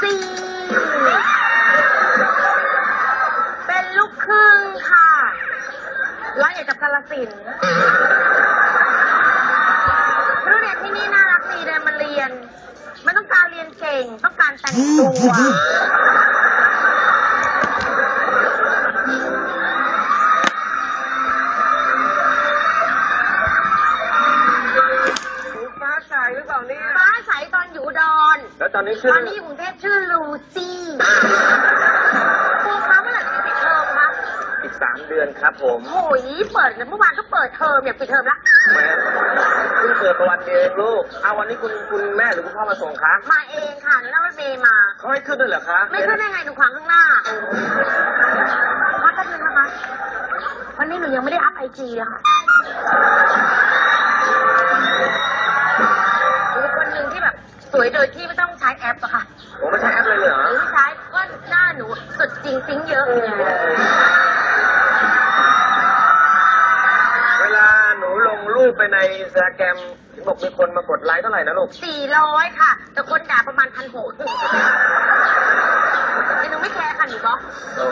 ซี่เป็นลูกครึ่งค่ะร้อยเอกกับกาลสินธุ์นักเรียนที่นี่น่ารักดีเลยมาเรียนไม่ต้องการเรียนเก่ง ต้องการแต่งตัว ฟ้าใสหรือเปล่าเนี่ย แล้วตอนนี้ชื่อตอนนี้อยู่กรุงเทพชื่อลูซี่ครูคะเมื่อไหร่จะปิดเทอมคะอีกสามเดือนครับผมโอ้ยเปิดเมื่อวานก็เปิดเทอมอยากปิดเทอมละแม่เพิ่งเกิดประวันเดียวเองลูกเอาวันนี้คุณคุณแม่หรือคุณพ่อมาส่งคะมาเองค่ะหนูนั่งรถเมย์มา เขาให้ขึ้นด้วยเหรอคะไม่ขึ้นได้ไงหนูขวางข้างหน้าพักแป๊บนึงนะคะ วันนี้หนูยังไม่ได้อัพไอจีเลยค่ะหนูเป็นคนหนึ่งที่แบบ สวยโดยที่ไม่ ริงซิงเยอะ เวลาหนูลงรูปไปในอินสตาแกรมบอกมีคนมากดไลค์เท่าไหร่นะลูกสี่ร้อยค่ะ แต่คนด่าประมาณพันหกแต่หนูไม่แคร์ค่ะหนูบล็อกโอ้